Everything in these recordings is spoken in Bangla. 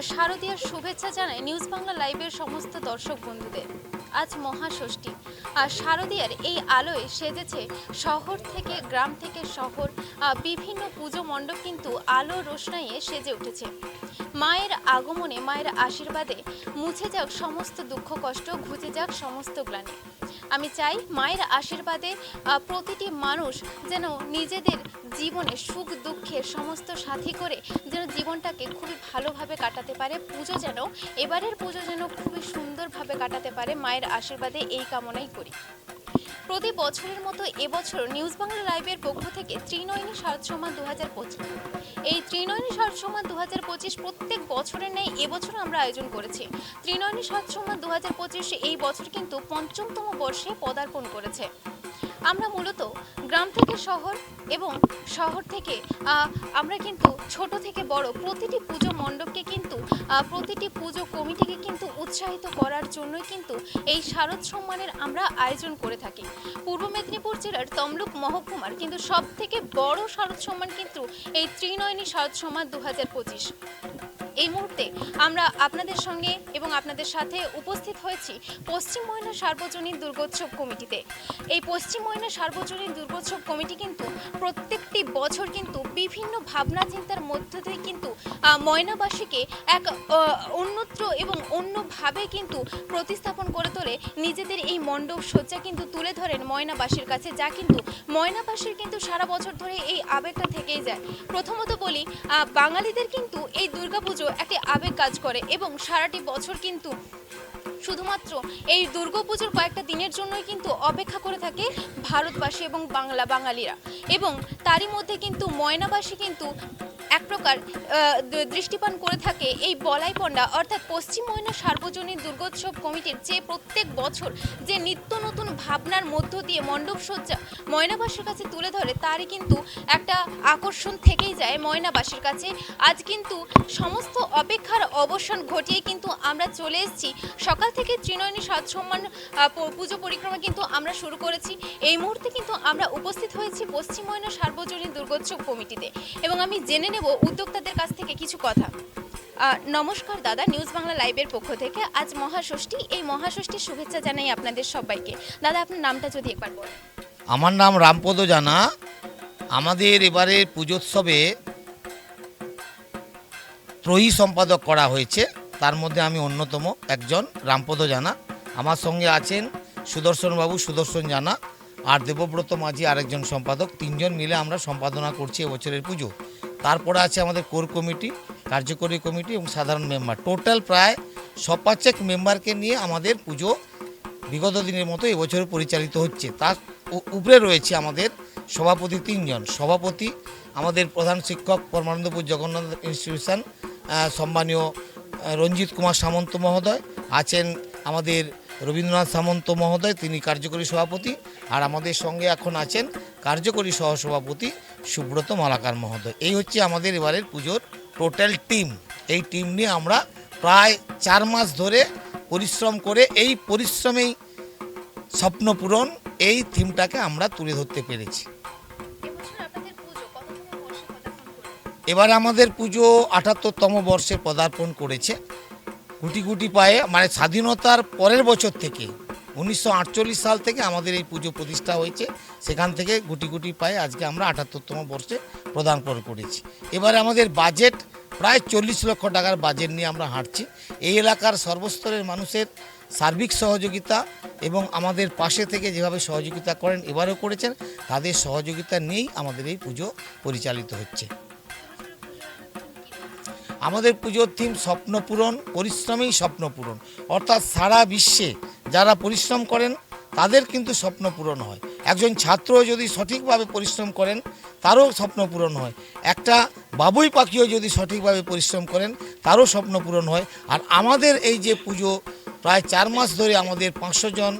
আহ, শারদীয়ার শুভেচ্ছা জানাই নিউজ বাংলা লাইভের সমস্ত দর্শক বন্ধুদের। আজ মহাষষ্ঠী আর শারদীয়ার এই আলোয় সেজেছে শহর থেকে গ্রাম থেকে শহর বিভিন্ন পুজো মণ্ডপ কিন্তু আলো রোশনাইয়ে সেজে উঠেছে। মায়ের আগমনে মায়ের আশীর্বাদে মুছে যাক সমস্ত দুঃখ কষ্ট ঘুচে যাক সমস্ত গ্লানি। আমি চাই মায়ের আশীর্বাদে প্রতিটি মানুষ যেন নিজেদের জীবনে সুখ দুঃখের সমস্ত সাথী করে যেন জীবনটাকে খুবই ভালোভাবে কাটাতে পারে, পুজো যেন, এবারের পুজো যেন খুবই সুন্দরভাবে কাটাতে পারে, মায়ের আশীর্বাদে এই কামনাই করি। প্রতি বছরের মতো এবছর নিউজ বাংলা লাইভের পক্ষ থেকে ত্রিনয়নী শরৎ সমান দু হাজার পঁচিশ। এই ত্রিনয়নী শরৎ সমান দু হাজার পঁচিশ প্রত্যেক বছরের ন্যায় এবছর আমরা আয়োজন করেছি। ত্রিনয়নী শরৎ সমান দু হাজার পঁচিশ এই বছর কিন্তু পঞ্চমতম বর্ষে পদার্পণ করেছে। আমরা মূলত গ্রাম থেকে শহর এবং শহর থেকে আমরা কিন্তু ছোট থেকে বড় প্রতিটি পুজো মণ্ডপকে কিন্তু প্রতিটি পুজো কমিটিকে কিন্তু উৎসাহিত করার জন্যই কিন্তু এই শারদ সম্মানের আমরা আয়োজন করে থাকি। পূর্ব মেদিনীপুর জেলার তমলুক মহকুমার কিন্তু সব থেকে বড় শারদ সম্মান কিন্তু এই ত্রিনয়নী শারদ সম্মান দু হাজার পঁচিশ। এই মুহূর্তে আমরা আপনাদের সঙ্গে এবং আপনাদের সাথে উপস্থিত হয়েছি পশ্চিম ময়না সার্বজনীন দুর্গোৎসব কমিটিতে। এই পশ্চিম ময়না সার্বজনীন দুর্গোৎসব কমিটি কিন্তু প্রত্যেকটি বছর কিন্তু বিভিন্ন ভাবনা চিন্তার মধ্য দিয়ে কিন্তু ময়নাবাসীকে এক অন্যত্র এবং অন্যভাবে কিন্তু প্রতিস্থাপন করে তোলে। নিজেদের এই মণ্ডপ সজ্জা কিন্তু তুলে ধরেন ময়নাবাসীর কাছে, যা কিন্তু ময়নাবাসীর কিন্তু সারা বছর ধরে এই আবেগটা থেকেই যায়। প্রথমত বলি বাঙালিদের কিন্তু এই দুর্গাপুজো একটি আবেগ কাজ করে এবং সারাটি বছর কিন্তু শুধুমাত্র এই দুর্গাপুজোর কয়েকটা দিনের জন্যই কিন্তু অপেক্ষা করে থাকে ভারতবাসী এবং বাংলা বাঙালিরা। এবং তারই মধ্যে কিন্তু ময়নাবাসী কিন্তু এক প্রকার দৃষ্টিপান করে থাকে এই বলাই পণ্ডা। অর্থাৎ পশ্চিম ময়না সার্বজনীন দুর্গোৎসব কমিটির যে প্রত্যেক বছর যে নিত্য নতুন ভাবনার মধ্য দিয়ে মণ্ডপ সজ্জা ময়নাবাসীর কাছে তুলে ধরে, তারই কিন্তু একটা আকর্ষণ থেকেই যায় ময়নাবাসীর কাছে। আজ কিন্তু সমস্ত অপেক্ষার অবসান ঘটিয়ে কিন্তু আমরা চলে এসেছি। সকাল থেকে ত্রিনয়নী সাত সম্মান পুজো পরিক্রমা কিন্তু আমরা শুরু করেছি। এই মুহূর্তে কিন্তু আমরা উপস্থিত হয়েছি পশ্চিম ময়না সার্বজনীন দুর্গোৎসব কমিটিতে। এবং আমি জেনে নেব উদ্যোক্তাদের কাছ থেকে কিছু কথা। নমস্কার দাদা, নিউজ বাংলা লাইভের পক্ষ থেকে। আজ মহাষষ্ঠী, এই মহাষষ্ঠীর শুভেচ্ছা জানাই আপনাদের সবাইকে। দাদা, আপনার নামটা যদি একবার বলেন। আমার নাম রামপদ জানা। আমাদের এবারের পুজোৎসবে ত্রয়ী সম্পাদক করা হয়েছে। তার মধ্যে আমি অন্যতম একজন, রামপদ জানা। আমার সঙ্গে আছেন সুদর্শন বাবু, সুদর্শন জানা। আর দেবব্রত মাঝি আরেকজন সম্পাদক। তিনজন মিলে আমরা সম্পাদনা করছি এবছরের পুজো। তারপরে আছে আমাদের কোর কমিটি, কার্যকরী কমিটি এবং সাধারণ মেম্বার। টোটাল প্রায় সপাচেক মেম্বারকে নিয়ে আমাদের পুজো বিগত দিনের মতো এবছর পরিচালিত হচ্ছে। তার উপরে রয়েছে আমাদের সভাপতি তিনজন। সভাপতি আমাদের প্রধান শিক্ষক পরমানন্দপুর জগন্নাথ ইনস্টিটিউশন সম্মানীয় রঞ্জিত কুমার সামন্ত মহোদয়, আছেন আমাদের রবীন্দ্রনাথ সামন্ত মহোদয়, তিনি কার্যকরী সভাপতি, আর আমাদের সঙ্গে এখন আছেন কার্যকরী সহসভাপতি সুব্রত মালাকার মহোদয়। এই হচ্ছে আমাদের এবারের পুজোর টোটাল টিম এই টিম নিয়ে আমরা প্রায় চার মাস ধরে পরিশ্রম করে এই পরিশ্রমেই স্বপ্ন পূরণ এই থিমটাকে আমরা তুলে ধরতে পেরেছি? এবার আমাদের পুজো আটাত্তরতম বর্ষে পদার্পণ করেছে। গুটি গুটি পায়ে মানে স্বাধীনতার পরের বছর থেকে উনিশশো আটচল্লিশ সাল থেকে আমাদের এই পুজো প্রতিষ্ঠা হয়েছে। সেখান থেকে গুটি গুটি পায়ে আজকে আমরা আটাত্তরতম বর্ষে প্রদান করে করেছি। এবারে আমাদের বাজেট প্রায় চল্লিশ লক্ষ টাকার বাজেট নিয়ে আমরা হাঁটছি। এই এলাকার সর্বস্তরের মানুষের সার্বিক সহযোগিতা এবং আমাদের পাশে থেকে যেভাবে সহযোগিতা করেন, এবারেও করেছেন, তাদের সহযোগিতা নিয়েই আমাদের এই পুজো পরিচালিত হচ্ছে। আমাদের পুজোর থিম স্বপ্নপূরণ পরিশ্রমেই স্বপ্নপূরণ অর্থাৎ সারা বিশ্বে যারা পরিশ্রম করেন, তাদের কিন্তু স্বপ্ন পূরণ হয়। একজন ছাত্র যদি সঠিকভাবে পরিশ্রম করেন, তারও স্বপ্ন পূরণ হয়। একটা বাবুই পাখিও যদি সঠিকভাবে পরিশ্রম করেন, তারও স্বপ্ন পূরণ হয়। আর আমাদের এই যে পুজো, প্রায় চার মাস ধরে আমাদের পাঁচশো জন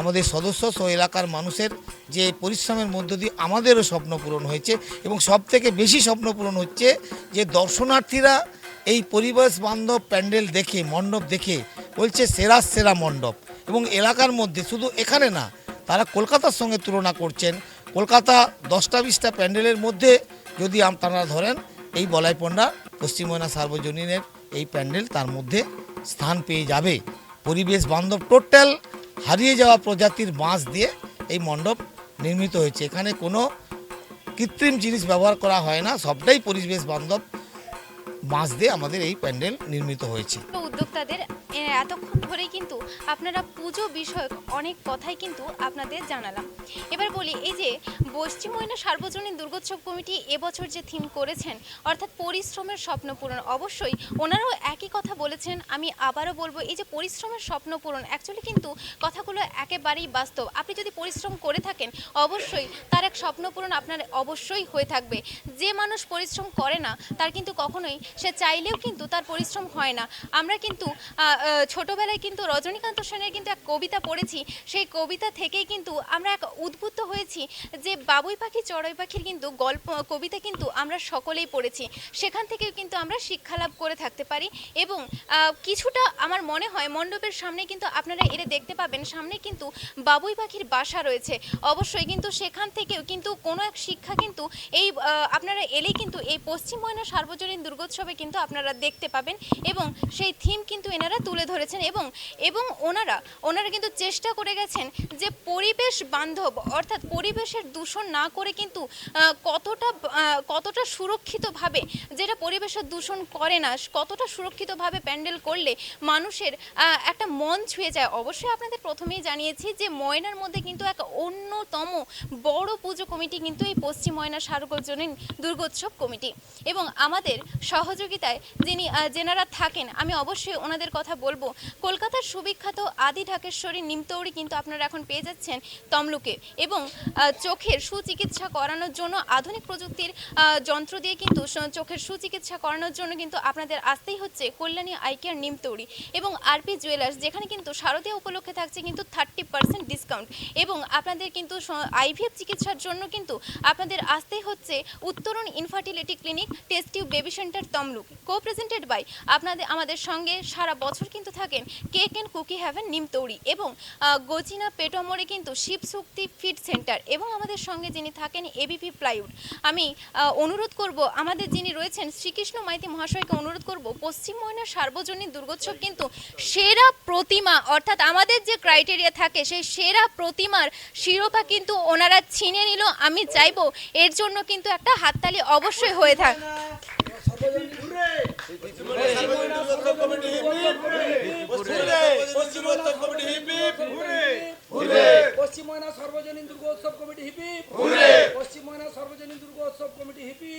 আমাদের সদস্য সহ এলাকার মানুষের যে পরিশ্রমের মধ্য দিয়ে আমাদেরও স্বপ্ন পূরণ হয়েছে এবং সব থেকে বেশি স্বপ্ন পূরণ হচ্ছে যে দর্শনার্থীরা এই পরিবেশ বান্ধব প্যান্ডেল দেখে, মণ্ডপ দেখে বলছে, সেরা সেরা মণ্ডপ। এবং এলাকার মধ্যে শুধু এখানে না, তারা কলকাতার সঙ্গে তুলনা করছেন। কলকাতা দশটা বিশটা প্যান্ডেলের মধ্যে যদি আপনারা ধরেন, এই বলাই পণ্ডা পশ্চিম ময়না সার্বজনীনের এই প্যান্ডেল তার মধ্যে স্থান পেয়ে যাবে। পরিবেশ বান্ধব টোটাল হারিয়ে যাওয়া প্রজাতির বাঁশ দিয়ে এই মণ্ডপ নির্মিত হয়েছে। এখানে কোনো কৃত্রিম জিনিস ব্যবহার করা হয় না, সবটাই পরিবেশ বান্ধব বাঁশ দিয়ে আমাদের এই প্যান্ডেল নির্মিত হয়েছে। উদ্যোক্তাদের এতক্ষণ ধরেই কিন্তু আপনারা পুজো বিষয়ক অনেক কথাই কিন্তু আপনাদের জানালাম। এবার বলি, এই যে পশ্চিম ময়না সার্বজনীন দুর্গোৎসব কমিটি এবছর যে থিম করেছেন, অর্থাৎ পরিশ্রমের স্বপ্ন পূরণ, অবশ্যই ওনারাও একই কথা বলেছেন, আমি আবারও বলব, এই যে পরিশ্রমের স্বপ্ন পূরণ অ্যাকচুয়ালি কিন্তু কথাগুলো একেবারেই বাস্তব। আপনি যদি পরিশ্রম করে থাকেন, অবশ্যই তার এক স্বপ্ন পূরণ আপনার অবশ্যই হয়ে থাকবে। যে মানুষ পরিশ্রম করে না, তার কিন্তু কখনোই, সে চাইলেও কিন্তু তার পরিশ্রম হয় না। আমরা কিন্তু ছোটবেলায় কিন্তু রজনীকান্ত সেনের কিন্তু এক কবিতা পড়েছি, সেই কবিতা থেকেই কিন্তু আমরা এক উদ্বুদ্ধ হয়েছি যে বাবুই পাখি, চড়াই পাখির কিন্তু গল্প, কবিতা কিন্তু আমরা সকলেই পড়েছি। সেখান থেকেও কিন্তু আমরা শিক্ষা লাভ করে থাকতে পারি এবং কিছুটা আমার মনে হয় মণ্ডপের সামনে কিন্তু আপনারা এরে দেখতে পাবেন, সামনে কিন্তু বাবুই পাখির বাসা রয়েছে। অবশ্যই কিন্তু সেখান থেকেও কিন্তু কোনো এক শিক্ষা কিন্তু এই আপনারা এলেই কিন্তু এই পশ্চিম ময়না সার্বজনীন দুর্গোৎসবে কিন্তু আপনারা দেখতে পাবেন এবং সেই থিম কিন্তু এনারা তুলে ধরেছেন এবং এবং ওনারা ওনারা কিন্তু চেষ্টা করে গেছেন যে পরিবেশ বান্ধব অর্থাৎ পরিবেশের দূষণ না করে কিন্তু কতটা কতটা সুরক্ষিতভাবে, যেটা পরিবেশের দূষণ করে না, কতটা সুরক্ষিতভাবে প্যান্ডেল করলে মানুষের একটা মন ছুঁয়ে যায়? অবশ্যই আপনাদের প্রথমেই জানিয়েছি যে ময়নার মধ্যে কিন্তু এক অন্যতম বড় পুজো কমিটি কিন্তু এই পশ্চিম ময়না সার্বজনীন দুর্গোৎসব কমিটি। এবং আমাদের সহযোগিতায় যিনি যেনারা থাকেন, আমি অবশ্যই ওনাদের কথা বলব। কলকাতার সুবিখ্যাত আদি ঢাকেশ্বরী নিমতৌড়ি কিন্তু আপনারা এখন পেয়ে যাচ্ছেন তমলুকে। এবং চোখের সুচিকিৎসা করানোর জন্য আধুনিক প্রযুক্তির যন্ত্র দিয়ে কিন্তু চোখের সুচিকিৎসা করানোর জন্য কিন্তু আপনাদের আসতেই হচ্ছে কল্যাণী আই কেয়ার নিমতৌড়ি এবং আরপি জুয়েলার্স, যেখানে কিন্তু শারদীয় উপলক্ষে থাকছে কিন্তু থার্টি পার্সেন্ট ডিসকাউন্ট এবং আপনাদের কিন্তু আইভিএফ চিকিৎসার জন্য কিন্তু আপনাদের আসতেই হচ্ছে Uttaran infertility clinic test tube baby centre Tamluk. Co presented by আপনাদের, আমাদের সঙ্গে সারা বছর কিন্তু থাকেন cake and cookie haven Nimtouri এবং গচিনা পেটোমোড়ে কিন্তু শিব শক্তি ফিড সেন্টার এবং আমাদের সঙ্গে যিনি থাকেন এবিপি প্লাইউড আমি অনুরোধ করব, আমাদের যিনি রয়েছেন শ্রীকৃষ্ণ মাইতি মহাশয়কে অনুরোধ করব, পশ্চিম ময়নার সার্বজনীন দুর্গোৎসব কিন্তু সেরা প্রতিমা, অর্থাৎ আমাদের যে ক্রাইটেরিয়া থাকে, সেই সেরা প্রতিমার শিরোপা কিন্তু ওনারা ছিনে নিল। আমি চাইব এর জন্য কিন্তু একটা হাততালি অবশ্যই হয়ে থাক। পশ্চিম ময়না সর্বজনীন দুর্গোৎসব কমিটি হিপি পশ্চিম ময়না সর্বজনীন দুর্গোৎসব কমিটি হিপি